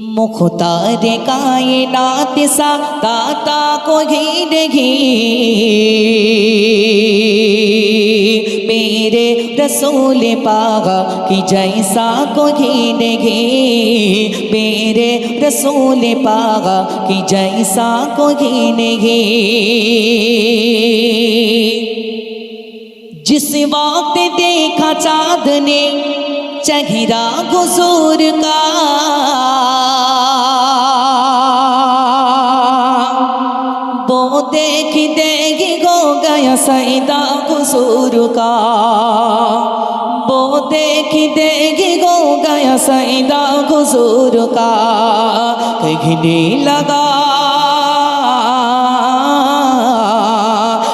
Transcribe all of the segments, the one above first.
मुख्तार कायनात सा दाता को घिर घी। मेरे रसूल पागा कि जैसा को घिर घी। मेरे रसूल पागा कि जैसा को घिर घी। जिस वक्त देखा चाँद ने चहिरा गुजूर का वो देख देगी गो गया सैदा गुजूर का वो देख देगी गो गया सैदा गुजूर का कहने लगा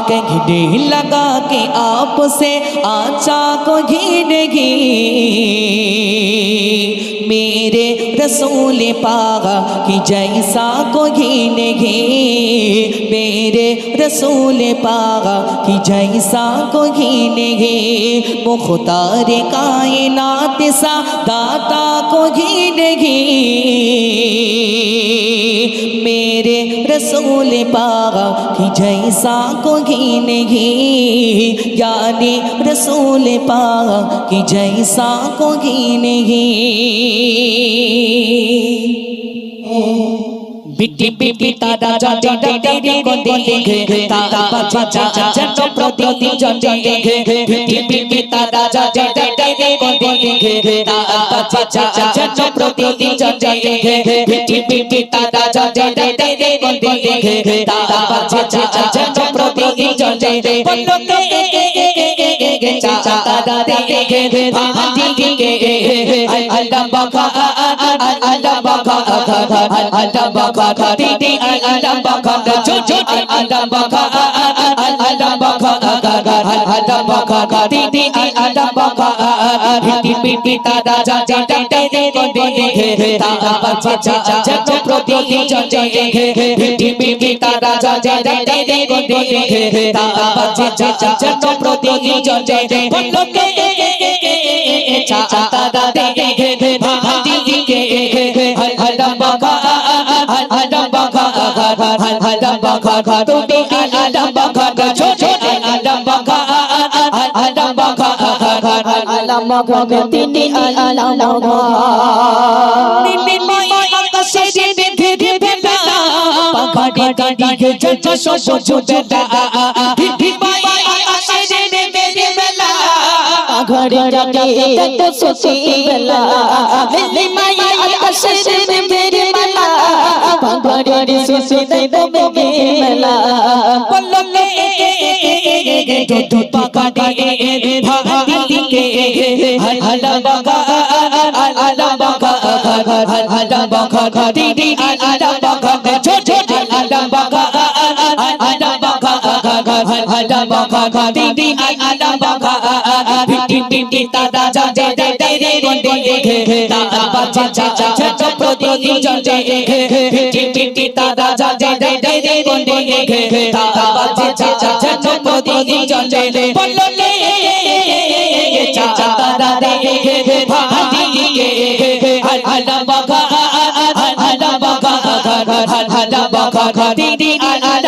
कहने लगा कि आपसे आचा को घिरगी मेरे रसूल पागा कि जैसा को घिनगी मेरे रसूल पागा कि जैसा को घिनगी मुख्तार कायनात सा दाता को घिनगी रसूल पागा की जैसा को घी नहीं यानी रसूल पागा की जैसा को घी नहीं बिटी बिटी জজে দেখে তা বাজে জজে প্রতি জজে পন্নকে চাঁদাতে গে ভাজি গে আল্লাহ বাবা আল্লাহ বাবা আল্লাহ বাবা দিদি আল্লাহ বাবা ছোট আল্লাহ বাবা আল্লাহ বাবা আল্লাহ বাবা দিদি আল্লাহ বাবা হিতি পিপি দাদা যা যা তে কোদে হে তা বাবা চা চা চা প্রতি জন জন হে হিতি পিপি দাদা যা যা তে কোদে হে তা বাবা চা চা চা প্রতি জন জন পলকে চাচা দাদা দেখে ভাজি দিকে হল হল বকা হল হল বকা হল হল বকা তুমি আদম বকা ছোট ছোট আদম বকা আদম বকা আলম বকা তিনি আলম বকা পাখাটি কাটি চচো চচো চচো চচো চচো চচো চচো চচো চচো চচো চচো ঘরে যাবে তত সতি বেলা নিমাই আকাশে দেখে বেলা ঘরে সুসি দেবে মেলা বললে দুধ পাকাড়ি ভাতি কে আল্লাহ বকা আল্লাহ বকা আল্লাহ বকা দিদি আল্লাহ বকা ছোট ছোট আল্লাহ বকা আল্লাহ বকা আল্লাহ বকা দিদি আল্লাহ বকা পিটি পিটি দাদা যা দে দে দে দে দে দেখে দাদা বাচ্চা চাচা ছোট প্রতি জন দেখে পিটি পিটি দাদা যা দে দে দে দে দেখে দাদা বাচ্চা চাচা ছোট প্রতি জন দেখে বললে চাচা দাদা দেখে ভাতি কে আল্লাহ বকা আল্লাহ বকা আল্লাহ বকা দিদি আল্লাহ বকা ছোট ছোট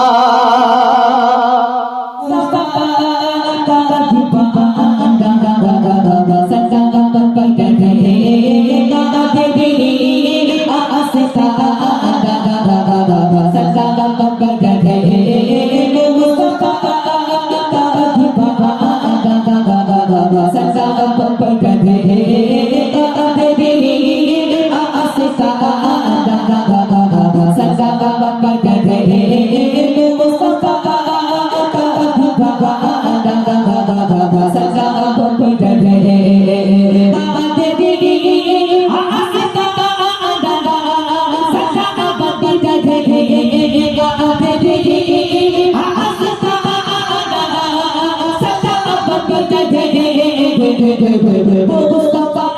মুস্তাফা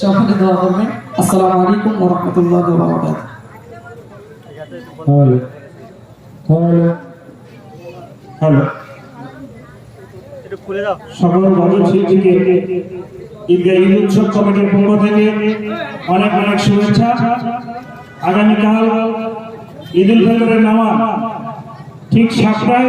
সকলে দোয়া করবেন আসসালামু আলাইকুম ওয়া রাহমাতুল্লাহি ওয়া বারাকাতুহু হ্যালো হ্যালো হ্যালো সকল ভজন শিল্পীকে ঈদ উৎসব কমিটির পক্ষ থেকে অনেক অনেক শুভেচ্ছা। আগামীকাল ঈদ উল ফিতরের নামা ঠিক সাতটায়